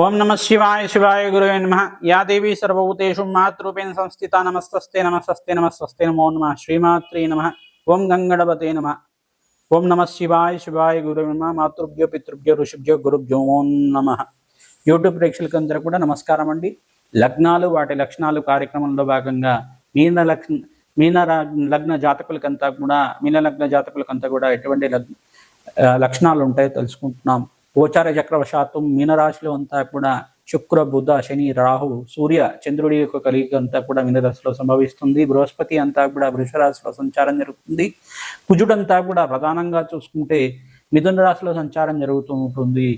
ఓం నమ శివాయ శివాయ గురువే నమ. యా దేవి సర్వభూతేషు మాతృపేణ సంస్థిత నమస్తస్తే నమస్తస్తే నమస్తస్తే నమో నమ. శ్రీమాత్రే నమ. ఓం గంగణపతే నమ. ఓం నమ శివాయ శివాయ గురువే నమ. మాతృభ్యో పితృభ్యో ఋషిభ్యో గురుభ్యో ఓం నమ. యూట్యూబ్ ప్రేక్షకులందరూ కూడా నమస్కారం అండి. లగ్నాలు వాటి లక్షణాలు కార్యక్రమంలో భాగంగా మీన లగ్న మీన లగ్న జాతకులకంతా కూడా మీన లగ్న జాతకులకంతా కూడా ఎటువంటి లగ్న లక్షణాలు ఉంటాయో తెలుసుకుంటున్నాం. గోచార చక్రవశాత్తు మీనరాశిలో అంతా కూడా శుక్ర బుధ శని రాహు సూర్య చంద్రుడి యొక్క కలిగి అంతా కూడా మీనరాశిలో సంభవిస్తుంది. బృహస్పతి అంతా కూడా వృషరాశిలో సంచారం జరుగుతుంది. కుజుడంతా కూడా ప్రధానంగా చూసుకుంటే మిథున రాశిలో సంచారం జరుగుతూ ఉంటుంది.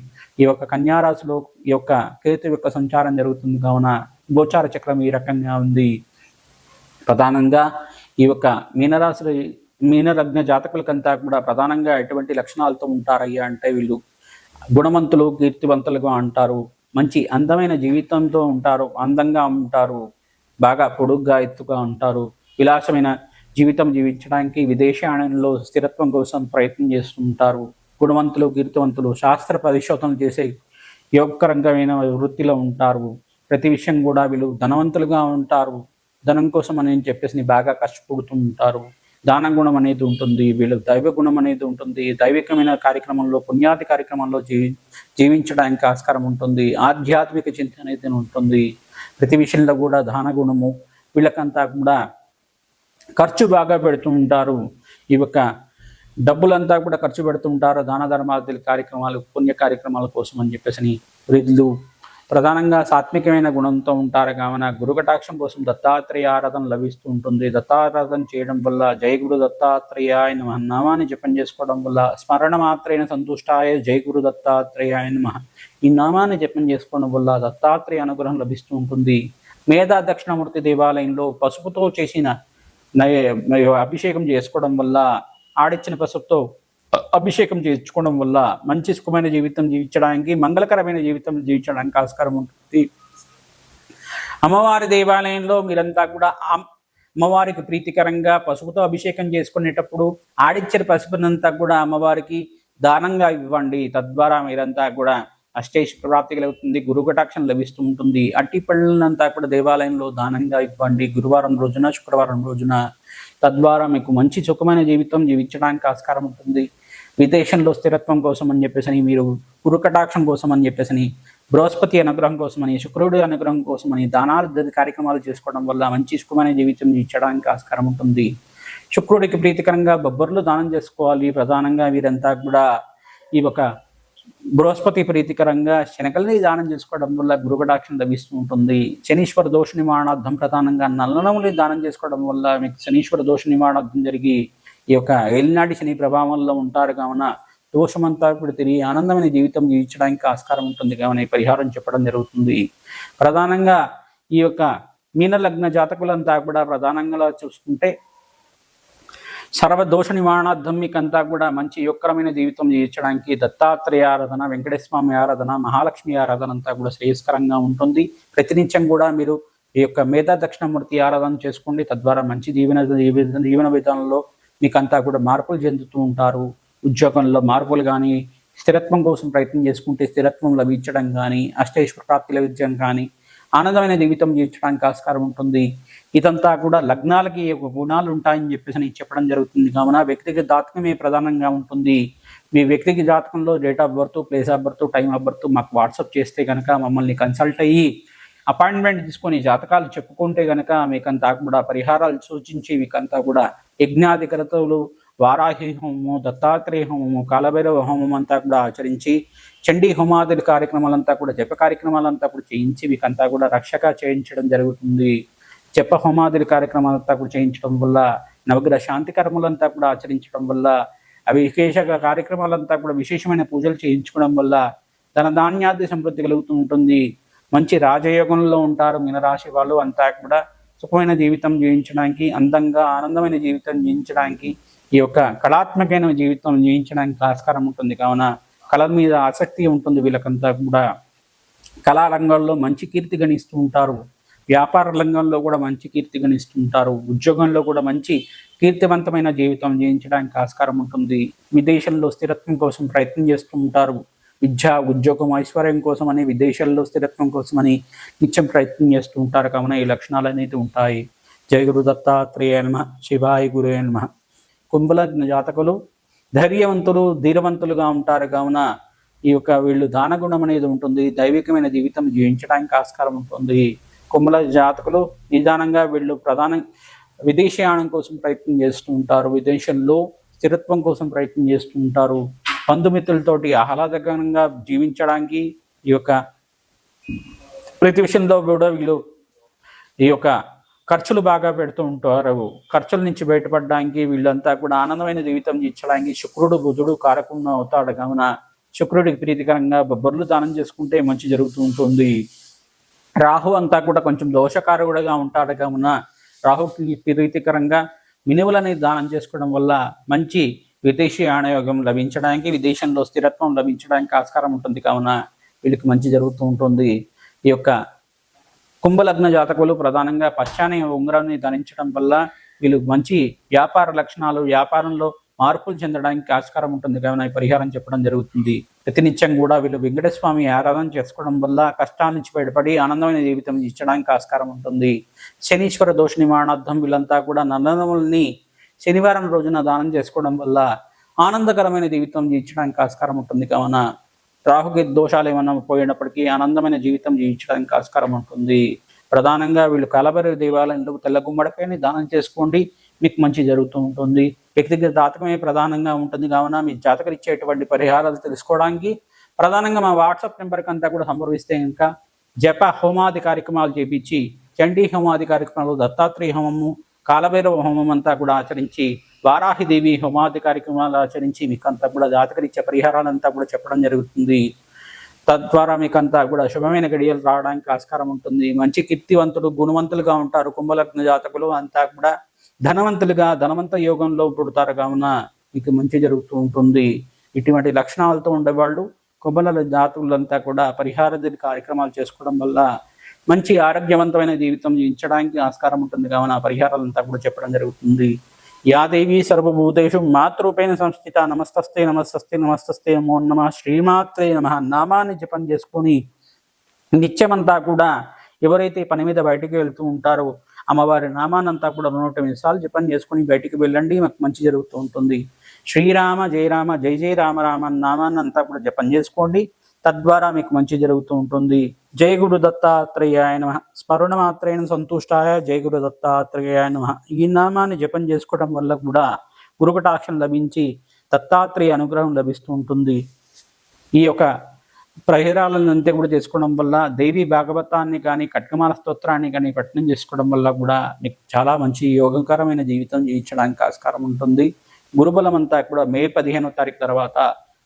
ఈ యొక్క కన్యారాశిలో ఈ యొక్క కేతు యొక్క సంచారం జరుగుతుంది. కావున గోచార చక్రం ఈ రకంగా ఉంది. ప్రధానంగా ఈ యొక్క మీనరాశి మీనలగ్న జాతకులకంతా కూడా ప్రధానంగా ఎటువంటి లక్షణాలతో ఉంటారయ్యా అంటే వీళ్ళు గుణవంతులు కీర్తివంతులుగా అంటారు మంచి అందమైన జీవితంతో ఉంటారు. అందంగా ఉంటారు. బాగా పొడుగ్గా ఎత్తుగా ఉంటారు. విలాసమైన జీవితం జీవించడానికి విదేశాయనంలో స్థిరత్వం కోసం ప్రయత్నం చేస్తుంటారు. గుణవంతులు కీర్తివంతులు శాస్త్ర పరిశోధనలు చేసే యోగకరంగమైన వృత్తిలో ఉంటారు. ప్రతి విషయం కూడా వీళ్ళు ధనవంతులుగా ఉంటారు. ధనం కోసం అని చెప్పేసి బాగా కష్టపడుతూ ఉంటారు. దాన గుణం అనేది ఉంటుంది వీళ్ళ దైవ గుణం అనేది ఉంటుంది దైవికమైన కార్యక్రమంలో పుణ్యాతి కార్యక్రమంలో జీవి జీవించడానికి ఆస్కారం ఉంటుంది ఆధ్యాత్మిక చింతన అనేది ఉంటుంది. ప్రతి విషయంలో కూడా దాన గుణము వీళ్ళకంతా కూడా ఖర్చు బాగా పెడుతూ ఉంటారు. ఈ యొక్క డబ్బులంతా కూడా ఖర్చు పెడుతూ ఉంటారు దాన ధర్మాది కార్యక్రమాలు పుణ్య కార్యక్రమాల కోసం అని చెప్పేసి వృద్ధులు ప్రధానంగా సాత్వికమైన గుణంతో ఉంటారు. కావున గురుకటాక్షం కోసం దత్తాత్రేయ ఆరాధన లభిస్తూ ఉంటుంది. దత్తారాధన చేయడం వల్ల జయ గురు దత్తాత్రేయాయ నమ నామాన్ని జపం చేసుకోవడం వల్ల స్మరణ మాత్రైన సంతుష్టాయ జయ గురు దత్తాత్రేయాయ నమ. ఈ నామాన్ని జపం చేసుకోవడం వల్ల దత్తాత్రేయ అనుగ్రహం లభిస్తూ ఉంటుంది. మేధా దక్షిణమూర్తి దేవాలయంలో పసుపుతో చేసిన నయ- అభిషేకం చేసుకోవడం వల్ల ఆడిచ్చిన పసుపుతో అభిషేకం చేయించుకోవడం వల్ల మంచి సుఖమైన జీవితం జీవించడానికి మంగళకరమైన జీవితం జీవించడానికి ఆస్కారం ఉంటుంది. అమ్మవారి దేవాలయంలో మీరంతా కూడా అమ్మవారికి ప్రీతికరంగా పసుపుతో అభిషేకం చేసుకునేటప్పుడు ఆడిచ్చిన పసుపునంతా కూడా అమ్మవారికి దానంగా ఇవ్వండి. తద్వారా మీరంతా కూడా అష్టేష్ ప్రాప్తి కలుగుతుంది గురుకటాక్షం లభిస్తూ ఉంటుంది. అట్టి పళ్ళనంతా కూడా దేవాలయంలో దానంగా ఇవ్వండి. గురువారం రోజున శుక్రవారం రోజున తద్వారా మీకు మంచి సుఖమైన జీవితం జీవించడానికి ఆస్కారం ఉంటుంది. విదేశంలో స్థిరత్వం కోసం అని చెప్పేసి మీరు గురుకటాక్షం కోసం అని చెప్పేసి బృహస్పతి అనుగ్రహం కోసమని శుక్రుడి అనుగ్రహం కోసమని దానాలు కార్యక్రమాలు చేసుకోవడం వల్ల మంచి సుఖమైన జీవితం జీవించడానికి ఆస్కారం ఉంటుంది. శుక్రుడికి ప్రీతికరంగా బొబ్బర్లు దానం చేసుకోవాలి. ప్రధానంగా వీరంతా కూడా ఈ ఒక బృహస్పతి ప్రీతికరంగా శనకల్ని దానం చేసుకోవడం వల్ల గురుకటాక్షం లభిస్తూ ఉంటుంది. శనీశ్వర దోష నివారణార్థం ప్రధానంగా నల్లనముని దానం చేసుకోవడం వల్ల మీకు శనీశ్వర దోష నివారణార్థం జరిగి ఈ యొక్క ఏలినాటి శని ప్రభావంలో ఉంటారు కావున దోషమంతా కూడా తిరిగి ఆనందమైన జీవితం జీవించడానికి ఆస్కారం ఉంటుంది కావున పరిహారం చెప్పడం జరుగుతుంది. ప్రధానంగా ఈ యొక్క మీన లగ్న జాతకులంతా కూడా ప్రధానంగా చూసుకుంటే సర్వదోష నివారణార్థం మీకంతా కూడా మంచి యుక్రమైన జీవితం జీవించడానికి దత్తాత్రేయ ఆరాధన వెంకటేశ్వమి ఆరాధన మహాలక్ష్మి ఆరాధన అంతా కూడా శ్రేయస్కరంగా ఉంటుంది. ప్రతినిత్యం కూడా మీరు ఈ యొక్క మేధా దక్షిణమూర్తి ఆరాధన చేసుకోండి. తద్వారా మంచి జీవన జీవన జీవన విధానంలో మీకంతా కూడా మార్పులు చెందుతూ ఉంటారు. ఉద్యోగంలో మార్పులు కానీ స్థిరత్వం కోసం ప్రయత్నం చేసుకుంటే స్థిరత్వం లభించడం కానీ అష్టేశ్వర ప్రాప్తి లభించడం కానీ ఆనందమైన జీవితం జీవించడానికి ఆస్కారం ఉంటుంది. ఇదంతా కూడా లగ్నాలకి గుణాలు ఉంటాయని చెప్పేసి నేను చెప్పడం జరుగుతుంది. కావున వ్యక్తిగత జాతకమే ప్రధానంగా ఉంటుంది. మీ వ్యక్తిగత జాతకంలో date of birth place of birth time of birth మాకు వాట్సాప్ చేస్తే కనుక మమ్మల్ని కన్సల్ట్ అయ్యి అపాయింట్మెంట్ తీసుకొని జాతకాలు చెప్పుకుంటే కనుక మీకంతా కూడా పరిహారాలు సూచించి మీకంతా కూడా యజ్ఞాధికరతలు వారాహి హోమము దత్తాత్రేయ హోమము కాలభైరవ హోమం అంతా కూడా ఆచరించి చండీ హోమాది కార్యక్రమాలంతా కూడా జప కార్యక్రమాలంతా కూడా చేయించి మీకంతా కూడా రక్షక చేయించడం జరుగుతుంది. జప హోమాది కార్యక్రమాలంతా కూడా చేయించడం వల్ల నవగ్రహ శాంతి కర్మలంతా కూడా ఆచరించడం వల్ల అవి విశేష కార్యక్రమాలంతా కూడా విశేషమైన పూజలు చేయించుకోవడం వల్ల ధన ధాన్యాది సమృద్ధి కలుగుతూ ఉంటుంది. మంచి రాజయోగంలో ఉంటారు మీనరాశి వాళ్ళు అంతా కూడా సుఖమైన జీవితం జీవించడానికి అందంగా ఆనందమైన జీవితం జీవించడానికి ఈ యొక్క కళాత్మకమైన జీవితం జీవించడానికి ఆస్కారం ఉంటుంది. కావున కళ మీద ఆసక్తి ఉంటుంది వీళ్ళకంతా కూడా. కళా రంగంలో మంచి కీర్తి గణిస్తూ ఉంటారు. వ్యాపార రంగంలో కూడా మంచి కీర్తి గణిస్తుంటారు ఉద్యోగంలో కూడా మంచి కీర్తివంతమైన జీవితం జీవించడానికి ఆస్కారం ఉంటుంది. విదేశంలో స్థిరత్వం కోసం ప్రయత్నం చేస్తూ ఉంటారు. విద్య ఉద్యోగం ఐశ్వర్యం కోసమని విదేశాల్లో స్థిరత్వం కోసమని నిత్యం ప్రయత్నం చేస్తూ ఉంటారు. కావున ఈ లక్షణాలు అనేది ఉంటాయి. జయ గురు దత్తాత్రేయ నమ. శివాయ నమ. జాతకులు ధైర్యవంతులు ధీరవంతులుగా ఉంటారు. కావున ఈ యొక్క వీళ్ళు దానగుణం అనేది ఉంటుంది. దైవికమైన జీవితం జీవించడానికి ఆస్కారం ఉంటుంది. కుంభల జాతకులు నిదానంగా వీళ్ళు ప్రధాన విదేశయానం కోసం ప్రయత్నం చేస్తూ ఉంటారు. విదేశంలో స్థిరత్వం కోసం ప్రయత్నం చేస్తూ ఉంటారు. బంధుమిత్రులతోటి ఆహ్లాదకరంగా జీవించడానికి ఈ యొక్క ప్రతి విషయంలో కూడా వీళ్ళు ఈ యొక్క ఖర్చులు బాగా పెడుతూ ఉంటారు. ఖర్చుల నుంచి బయటపడడానికి వీళ్ళంతా కూడా ఆనందమైన జీవితం ఇచ్చడానికి శుక్రుడు బుధుడు కారకుండా అవుతాడు. కావున శుక్రుడికి ప్రీతికరంగా బొబ్బర్లు దానం చేసుకుంటే మంచి జరుగుతూ ఉంటుంది. రాహు అంతా కూడా కొంచెం దోషకారకుడుగా ఉంటాడు. కావున రాహుకి ప్రీతికరంగా మినువులని దానం చేసుకోవడం వల్ల మంచి విదేశీ ఆణయోగం లభించడానికి విదేశంలో స్థిరత్వం లభించడానికి ఆస్కారం ఉంటుంది. కావున వీళ్ళకి మంచి జరుగుతూ ఉంటుంది. ఈ యొక్క కుంభలగ్న జాతకులు ప్రధానంగా పశ్చాని ఉంగరాన్ని ధరించడం వల్ల వీళ్ళు మంచి వ్యాపార లక్షణాలు వ్యాపారంలో మార్పులు చెందడానికి ఆస్కారం ఉంటుంది. కావున పరిహారం చెప్పడం జరుగుతుంది. ప్రతినిత్యం కూడా వీళ్ళు వెంకటస్వామి ఆరాధన చేసుకోవడం వల్ల కష్టాల నుంచి బయటపడి ఆనందమైన జీవితం ఇచ్చడానికి ఆస్కారం ఉంటుంది. శనీశ్వర దోష నివారణార్థం వీళ్ళంతా కూడా నందనముల్ని శనివారం రోజున దానం చేసుకోవడం వల్ల ఆనందకరమైన జీవితం జీవించడానికి ఆస్కారం ఉంటుంది. కావున రాహుకి దోషాలు ఏమైనా పోయినప్పటికీ ఆనందమైన జీవితం జీవించడానికి ఆస్కారం ఉంటుంది. ప్రధానంగా వీళ్ళు కలబరి దేవాలయంలో తెల్ల గుమ్మడికాయని దానం చేసుకోండి. మీకు మంచి జరుగుతూ ఉంటుంది. వ్యక్తిగత జాతకమే ప్రధానంగా ఉంటుంది. కావున మీ జాతకరిచ్చేటువంటి పరిహారాలు తెలుసుకోవడానికి ప్రధానంగా మా వాట్సాప్ నెంబర్కి అంతా కూడా సంప్రదిస్తే ఇంకా జప హోమాది కార్యక్రమాలు చేపించి చండీ హోమాది కార్యక్రమాలు దత్తాత్రేయ హోమము కాలభైరవ హోమం అంతా కూడా ఆచరించి వారాహిదేవి హోమాది కార్యక్రమాలు ఆచరించి మీకు అంతా కూడా జాతకరీత్యా పరిహారాలంతా కూడా చెప్పడం జరుగుతుంది. తద్వారా మీకు అంతా కూడా శుభమైన గడియలు రావడానికి ఆస్కారం ఉంటుంది. మంచి కీర్తివంతులు గుణవంతులుగా ఉంటారు. కుంభలగ్న జాతకులు అంతా కూడా ధనవంతులుగా ధనవంత యోగంలో పుడతారు కావున మీకు మంచి జరుగుతూ ఉంటుంది. ఇటువంటి లక్షణాలతో ఉండేవాళ్ళు కుంభల జాతకులంతా కూడా పరిహార కార్యక్రమాలు చేసుకోవడం వల్ల మంచి ఆరోగ్యవంతమైన జీవితం జీవించడానికి ఆస్కారం ఉంటుంది. కావున ఆ పరిహారాలంతా కూడా చెప్పడం జరుగుతుంది. యాదేవి సర్వభూతేషు మాతృపేణ సంస్థిత నమస్తస్తే నమస్తస్తే నమస్తస్తే నమో నమ. శ్రీమాత్రే నమ. నామాన్ని జపం చేసుకొని నిత్యమంతా కూడా ఎవరైతే పని మీద బయటికి వెళ్తూ ఉంటారో అమ్మవారి నామానంతా కూడా నూట ఎనిమిది సార్లు జపం చేసుకుని బయటికి వెళ్ళండి. మాకు మంచి జరుగుతూ ఉంటుంది. శ్రీరామ జయరామ జయ జయ రామ రామ నామాన్ని అంతా కూడా జపం చేసుకోండి. తద్వారా మీకు మంచి జరుగుతూ ఉంటుంది. జయ గురు దత్తాత్రేయాయ నమ. స్మరణ మాత్రేణ సంతుష్టాయ జయ గురు దత్తాత్రేయాయ నమ. ఈ నామాన్ని జపం చేసుకోవడం వల్ల కూడా గురుకటాక్షం లభించి దత్తాత్రేయ అనుగ్రహం లభిస్తూ ఉంటుంది. ఈ యొక్క ప్రహరాలను అంతే కూడా చేసుకోవడం వల్ల దేవి భాగవతాన్ని కానీ కట్కమాల స్తోత్రాన్ని కానీ పఠనం చేసుకోవడం వల్ల కూడా మీకు చాలా మంచి యోగకరమైన జీవితం జీవించడానికి ఆస్కారం ఉంటుంది. గురుబలం అంతా కూడా మే పదిహేనో తారీఖు తర్వాత